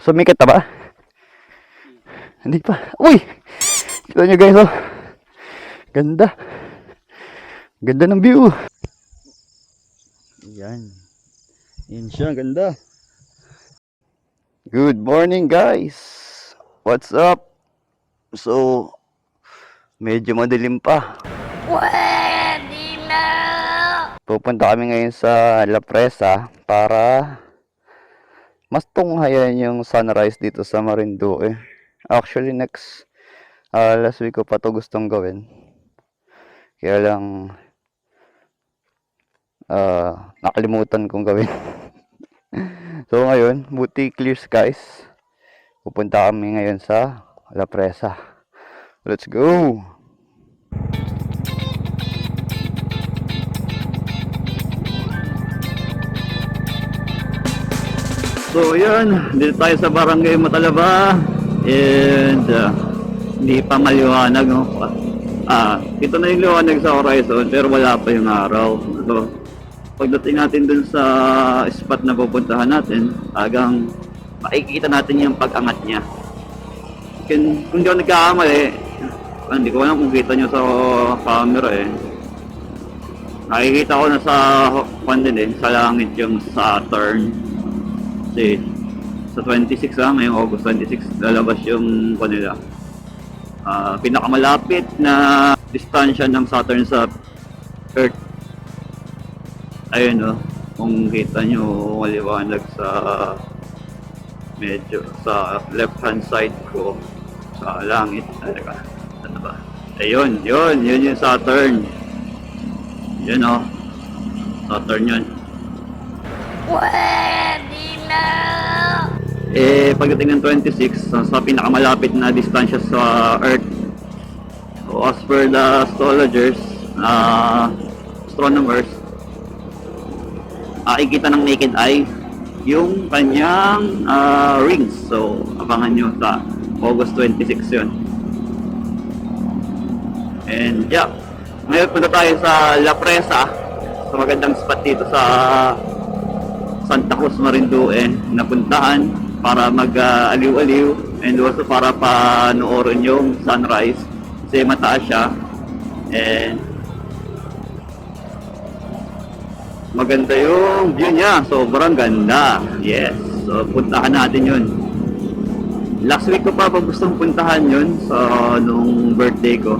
Sumikat na ba? Hindi pa. Uy! Kita nyo guys, oh. Ganda. Ganda ng view. Yan. Yan siya, ganda. Good morning guys. What's up? So, medyo madilim pa. Pwede na! Pupunta kami ngayon sa La Presa para mas tunghayan yung sunrise dito sa Marinduque. Actually, next ah, last week ko pa to gustong gawin. Kaya lang ah, nakalimutan kong gawin. so ngayon, buti clear skies. Pupunta kami ngayon sa La Presa. Let's go! So yun, dito tayo sa barangay Matalaba and uh, hindi pa maliwanag no? Ah, ito na yung liwanag sa horizon pero wala pa yung araw. So, pagdating natin dun sa spot na pupuntahan natin, agang makikita natin yung pag-angat niya. Kung, kung di ako nagkakamali, ah, hindi ko alam kung kita nyo sa camera eh. Nakikita ko na sa kwan din eh, sa langit yung Saturn. Kasi sa 26 ah, ngayong August 26, lalabas yung kanila. Ah, pinakamalapit na distansya ng Saturn sa Earth. Ayun oh, kung kita nyo maliwanag sa medyo sa left hand side ko sa langit. Talaga, ano ba? Ayun, yun, yun yung Saturn. Yun oh, Saturn yun. Pwede na! Eh, pagdating ng 26, sa, sa pinakamalapit na distansya sa Earth, so as per the astrologers, uh, astronomers, makikita ng naked eye yung kanyang ah, rings. So, abangan nyo sa August 26 yun. And yeah, ngayon punta tayo sa La Presa, sa magandang spot dito sa Santa Cruz Marinduque na puntahan para mag-aliw-aliw and also para panoorin yung sunrise kasi mataas siya. And maganda yung view niya. Sobrang ganda. Yes. So puntahan natin yun. Last week ko pa pa gustong puntahan yun? Sa nung birthday ko.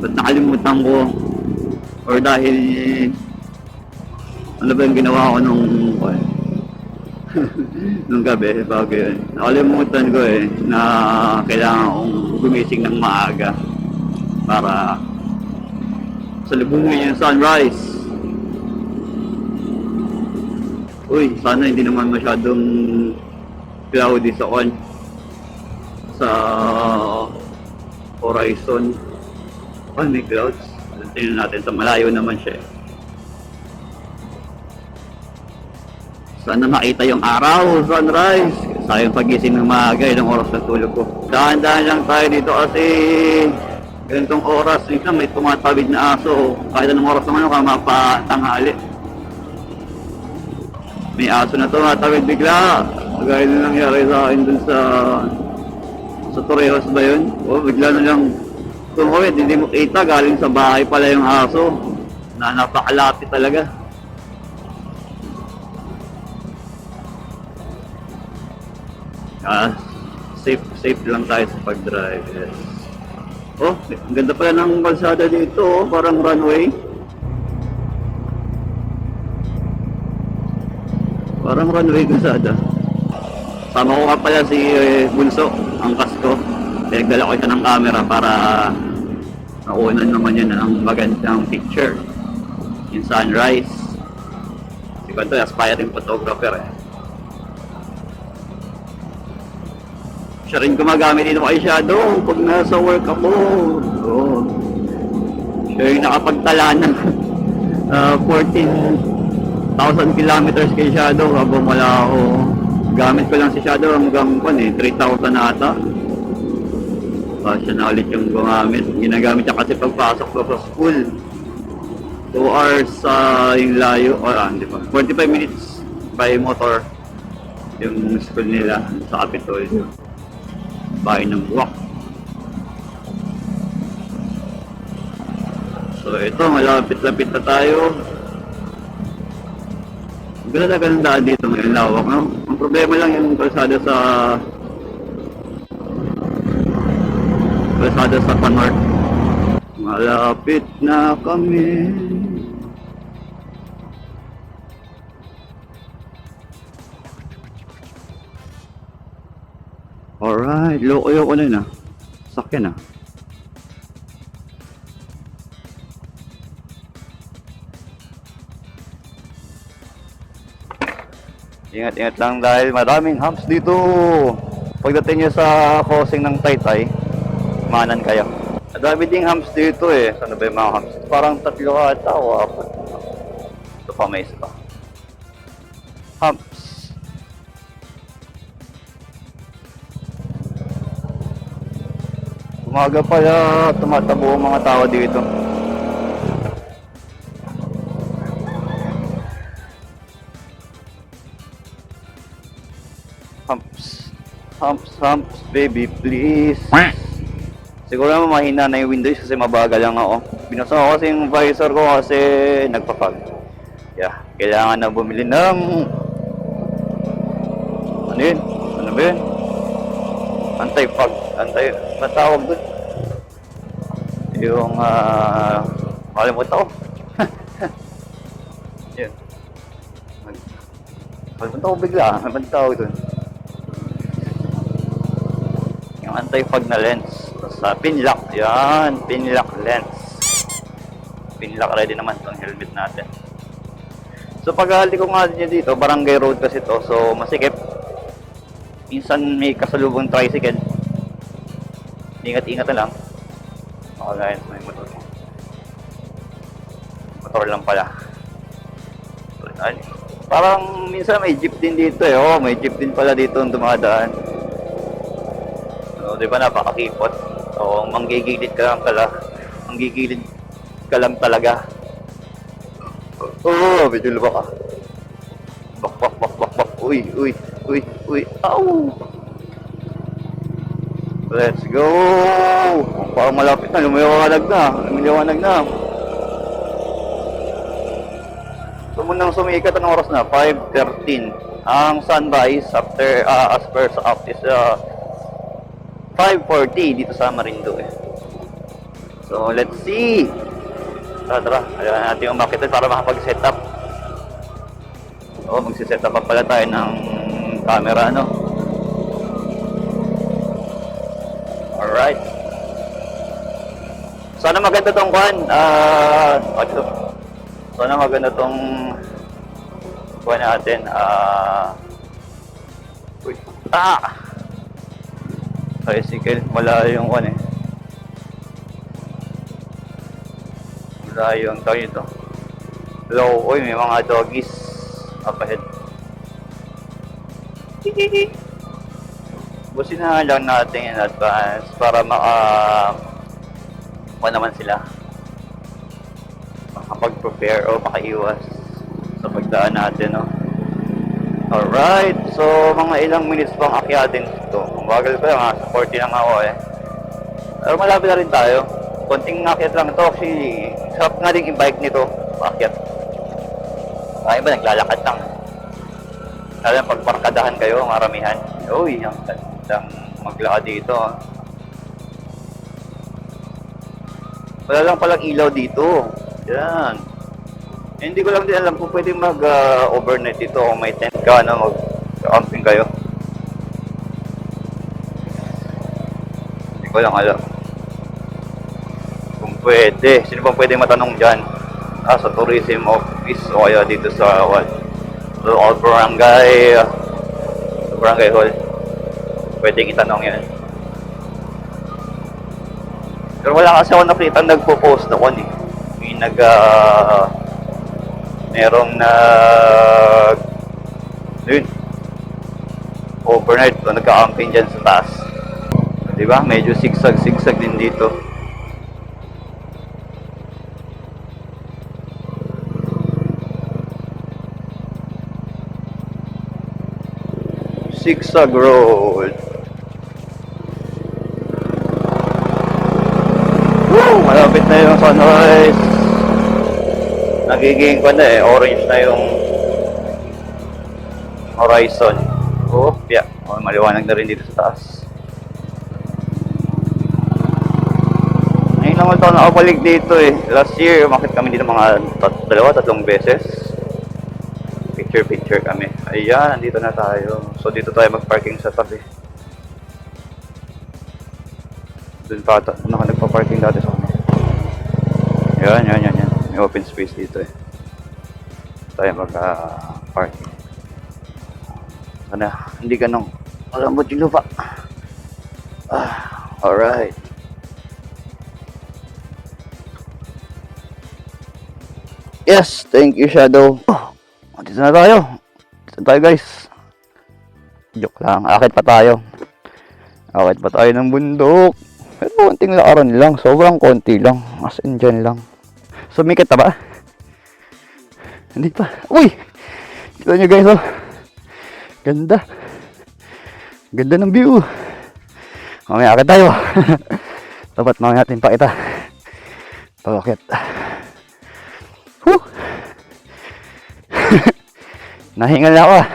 But nakalimutan ko? Or dahil ano ba yung ginawa ko nung nung gabi, bago yun. Nakalimutan ko eh, na kailangan kong gumising ng maaga para salubungin yung sunrise. Uy, sana hindi naman masyadong cloudy sa on sa horizon. Oh, may clouds. Tingnan natin sa malayo naman siya eh. Sana makita yung araw, sunrise. Sayang pagising ng maaga, ilang oras na tulog ko. Dahan-dahan lang tayo dito kasi ganitong oras, minsan may tumatawid na aso. Kahit anong oras naman ka mapatanghali. May aso na tumatawid bigla. Gaya na nangyari sa akin dun sa sa Torreos ba yun? O, bigla na lang tumawid, hindi mo kita, galing sa bahay pala yung aso. Na napakalapit talaga. Ah, safe safe lang tayo sa pag-drive. Yes. Oh, ang ganda pala ng kalsada dito, oh, parang runway. Parang runway kalsada. Sama ko nga pala si eh, Bunso, ang kasko. Pinagdala ko ito ng camera para nakunan naman yun ang magandang picture. Yung sunrise. Si Kanto, aspiring photographer eh. Siya rin gumagamit dito kay Shadow pag nasa work ako. Oo. Siya yung nakapagtala ng uh, 14,000 kilometers kay Shadow habang wala ako. Gamit ko lang si Shadow hanggang kwan eh, 3,000 na ata. Uh, siya na ulit yung gumamit. Ginagamit niya kasi pagpasok ko sa school. 2 hours sa yung layo. O, ah, hindi pa. 45 minutes by motor. yung school nila sa Capitolio. Bahay ng buwak. So ito, malapit-lapit na tayo. Ganda daan dito ngayon, lawak, no? Ang problema lang yung kalsada sa... Kalsada sa Panort. Malapit na kami. Alright, loko-yoko na yun ah. Sakyan ah. Ingat-ingat lang dahil maraming humps dito. Pagdating nyo sa crossing ng Taytay, manan kayo. Madami ding humps dito eh. Saan ba yung mga humps? Parang tatlo ata o apat. Ito pa may isa pa. Humps. Umaga pala tumatabo ang mga tao dito. Humps. Humps, humps, baby, please. Siguro naman mahina na yung windows kasi mabagal lang ako. Binasa ko kasi yung visor ko kasi nagpapag. Yeah, kailangan na bumili ng... Ano yun? Ano ba yun? Anti-fog. Anti... Ano tawag doon? Yung... ah Kalimutan ko. yun. Kalimutan ko bigla. Ba tawag doon? Yung anti-fog na lens. Sa pinlock. Yan. Pinlock lens. Pinlock ready naman itong helmet natin. So paghali ko nga dito, barangay road kasi to. So masikip. Minsan may kasalubong tricycle. Ingat-ingat na lang. Makalayan sa may motor mo. Motor lang pala. Ay, Parang minsan may jeep din dito eh. Oh, may jeep din pala dito ang dumadaan. So, di ba napakakipot? So, manggigilid ka lang pala. Manggigilid ka lang talaga. Oo, oh, medyo lubak ah. Bak, bak, bak, bak, bak. Uy, uy, uy, uy. Ow! Let's go! Parang malapit na, lumiwanag na. Lumiwanag na. Sumunang sumikat ang oras na, 5.13. Ang sunrise after, ah, as per sa app is ah, 5.40 dito sa Marinduque. So, let's see! Tara, tara. Ayaw natin yung makita para makapag-set up. Oo, magsiset up pa pala tayo ng camera, no? Alright. Sana maganda tong kwan. Ah, uh. Sana maganda tong kwan natin. Ah, uy. Ah! Tricycle. Wala yung kwan eh. Wala yung tawag ito. Low. Uy, may mga doggies up ahead. Businahan lang natin in advance para maka maka naman sila makapag-prepare o makaiwas sa pagdaan natin, no? Alright, so mga ilang minutes pang akyatin ito. Kung bagal pa lang, ha? Sa 40 lang ako eh. Pero malapit na rin tayo. Konting akyat lang ito. Actually, sarap nga din i-bike nito. Akyat. Ay ba, naglalakad lang. Lalo pag parkadahan kayo, maramihan. Uy, ang gandang maglakad dito. ah. Wala lang palang ilaw dito. Yan. Hindi ko lang din alam kung pwede mag-overnight dito kung may tent ka, ano, mag-camping kayo. Hindi ko lang alam. Kung pwede. Sino bang pwede matanong dyan? Ah, sa tourism office o kaya dito sa what? Local barangay, sa barangay hall. Pwedeng itanong yan. Pero wala kasi ako nakita nagpo-post na kon eh. May nag ah, merong nag yun overnight o nagka-camping dyan sa taas. Di ba? Medyo sigsag-sigsag din dito. Zigzag Road. Woo! Malapit na yung sunrise. Nagiging ko na eh, orange na yung horizon. Oh, yeah. Oh, maliwanag na rin dito sa taas. Ngayon lang ito nakabalik dito eh. Last year, umakit kami dito mga tat dalawa, tatlong beses. Picture-picture kami. Ayan, nandito na tayo. So dito tayo mag-parking sa tabi. Doon pa ata. Ano ka nagpa-parking dati sa kami? Yan, yan, yan, yan. May open space dito eh. Tayo mag-parking. Sana, hindi ganong malambot yung lupa. Ah, alright. Yes, thank you Shadow. Dito na tayo. Dito na tayo guys. Joke lang, akit pa tayo. Akit pa tayo ng bundok. Pero konting lakaran lang, sobrang konti lang. As in dyan lang. Sumikit na ba? Hindi pa. Uy! Kita nyo guys oh. Ganda. Ganda ng view. Mamaya akit tayo. Dapat mamaya natin pakita. Pagkakit. Whew! Nahingal na ako ah.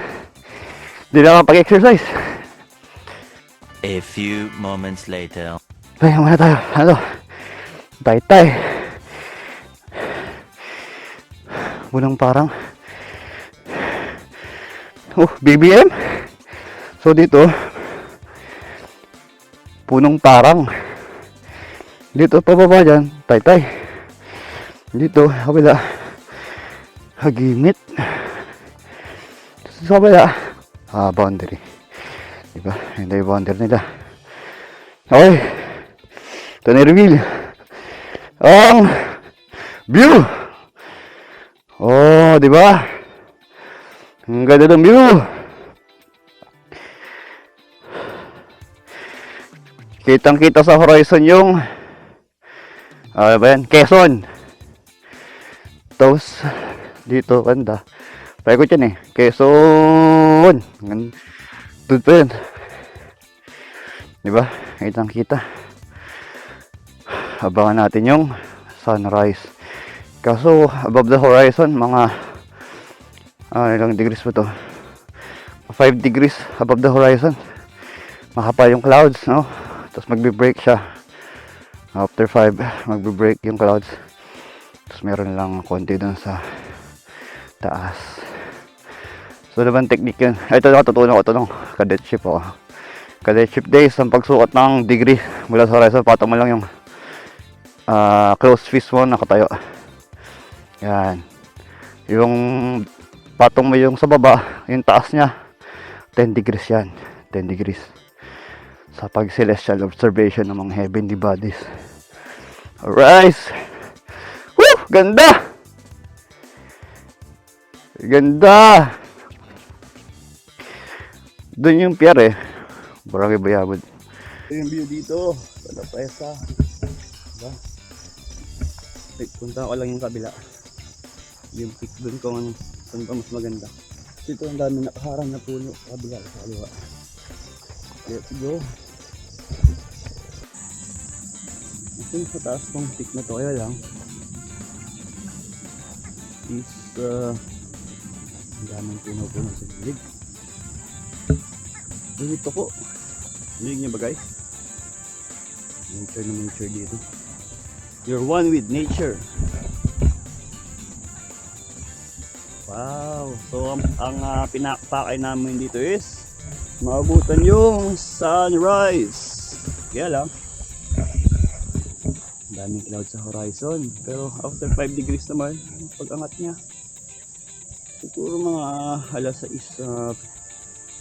Hindi na ako pag-exercise. A few moments later. Pahinga muna tayo. Ano? Tay-tay. Bunang parang. Oh, BBM? So dito, punong parang. Dito, pababa dyan, tay-tay. Dito, kabila, hagimit. Sa kabila, ah, boundary. Diba? Hindi yung boundary nila. Okay. Ito na reveal. Ang view. Oh, di ba? Ang ganda ng view. Kitang-kita sa horizon yung ano ba yan? Quezon. Tapos, dito, banda. Paikot yan eh. Quezon. Doon pa yan. Diba? Kitang kita. Abangan natin yung sunrise. Kaso, above the horizon, mga ah, ilang degrees ba to? 5 degrees above the horizon. Makapal yung clouds, no? Tapos magbe-break siya. After 5, magbe-break yung clouds. Tapos meron lang konti dun sa taas. So, naman technique yun. Ito natutunan ko ito nung cadetship ako. Cadetship days, ang pagsukat ng degree mula sa horizon, patong mo lang yung ah close fist mo nakatayo. Yan. Yung patong mo yung sa baba, yung taas niya, 10 degrees yan. 10 degrees. Sa pag celestial observation ng mga heavenly bodies. Alright. Woo! Ganda! Ganda! Doon yung pier eh. Barangay Bayabod. Ito yung view dito. Sa La Presa. Diba? Ay, punta ko lang yung kabila. Yung peak doon kung ano, saan pa mas maganda. Dito ang dami nakaharang na puno kabila sa kaliwa. Let's go. Ito sa taas pang peak na to, kaya lang is uh, ang daming puno-puno sa gilid. Dito po. Hindi niyo ba guys? Nature na nature dito. You're one with nature. Wow. So ang, ang uh, pinakpakay namin dito is maabutan yung sunrise. Kaya lang daming cloud sa horizon. Pero after 5 degrees naman, pag-angat niya. Siguro mga alas 6 uh,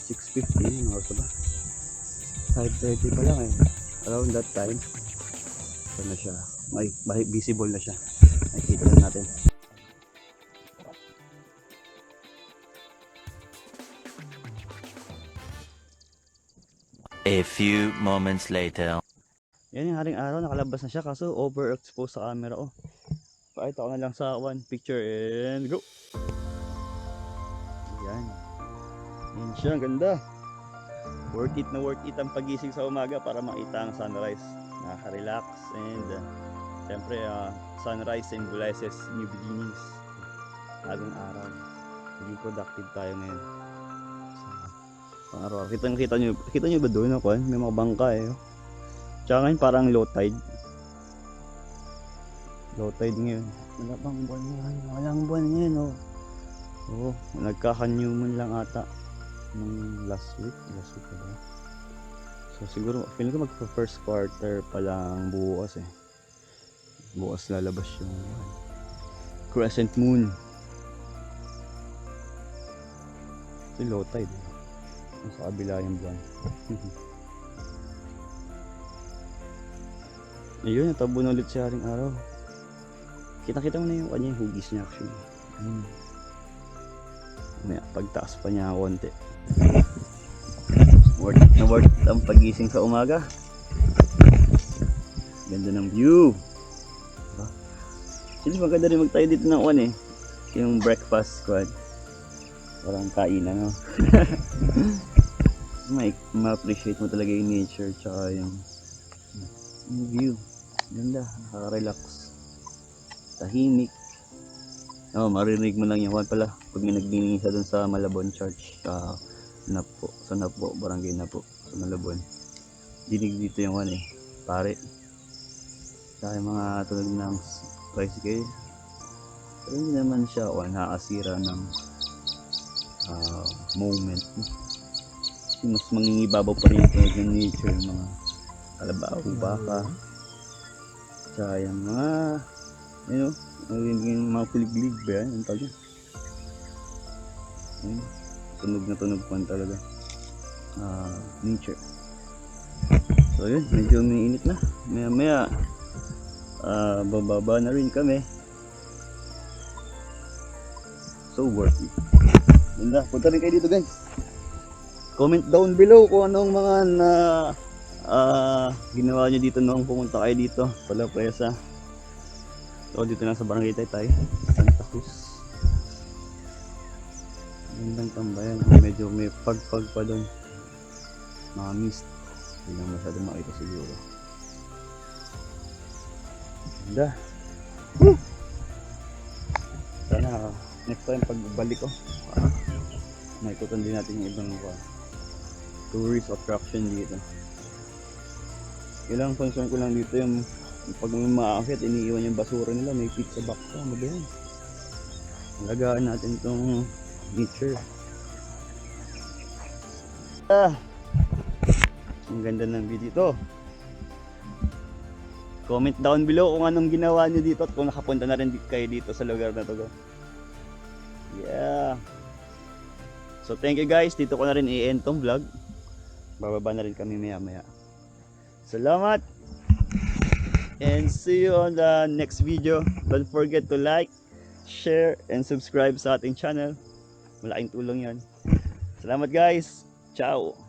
6.15, ano oras na ba? 5.30 pa lang eh. Around that time, ito na siya. May, may visible na siya. Nakikita na natin. A few moments later. Yan yung haring araw, nakalabas na siya kaso overexposed sa camera oh. Pakita ko na lang sa one picture and go! Yan. Siya, ang ganda. worth it na worth it ang pagising sa umaga para makita ang sunrise. Nakaka-relax and uh, syempre uh, sunrise symbolizes new beginnings. Bagong araw. Maging productive tayo ngayon. Sa araw. Kita, kita nyo, kita nyo ba doon ako? May mga bangka eh. oh. Tsaka ngayon parang low tide. Low tide ngayon. Wala bang buwan ngayon? Walang buwan ngayon oh. Oo, nagkakanyuman lang ata nung last week. Last week ba? So siguro, feeling ko magpa first quarter pa lang bukas eh. Bukas lalabas yung crescent moon. Ito yung low tide. Yung Sa kabila yung buwan. Ayun, natabo na ulit si Haring Araw. Kita-kita mo na yung kanya yung hugis niya actually. Ayun. May pagtaas pa niya konti. Worth na worth ang pagising sa umaga. Ganda ng view. Diba? Actually, maganda rin magtayo dito ng one eh. Yung breakfast squad. Parang kainan, no? Ma-appreciate mo talaga yung nature tsaka yung, yung view. Ganda, nakaka-relax. Tahimik. Oh, maririnig mo lang yung one pala pag may nagdining isa dun sa Malabon Church sa Napo, sa Napo, Barangay Napo, sa Malabon. Dinig dito yung one eh, pare. Sa mga tunog ng tricycle. Pero hindi naman siya o nakasira ng ah, moment. Kasi mas mangingibabaw pa rin ito ng nature, yung mga kalabaw, baka. Tsaka yung mga, you know, ang yung mga kuliglig ba yan? Ang tawag yan? Tunog na tunog pa talaga. Ah, nature. So yun, medyo umiinit na. Maya maya, ah, bababa na rin kami. So worth it. Ganda, punta rin kayo dito guys. Comment down below kung anong mga na ah, ginawa nyo dito noong pumunta kayo dito. Pala presa. So dito lang sa barangay tayo Santa Cruz. Gandang tambayan. Medyo may pagpag pa doon. Mga mist. Hindi lang masyado makita siguro. Ganda. Woo! Sana next time pagbalik ko. Uh, naikutan din natin yung ibang uh, tourist attraction dito. Ilang concern ko lang dito yung pag may maakit, iniiwan yung basura nila, may pizza box pa, yan? Alagaan natin itong nature. Ah! Ang ganda ng view dito. Comment down below kung anong ginawa nyo dito at kung nakapunta na rin kayo dito sa lugar na to. Yeah. So thank you guys. Dito ko na rin i-end tong vlog. Bababa na rin kami maya maya. Salamat! And see you on the next video. Don't forget to like, share, and subscribe sa ating channel. Malaking tulong yan. Salamat guys. Ciao!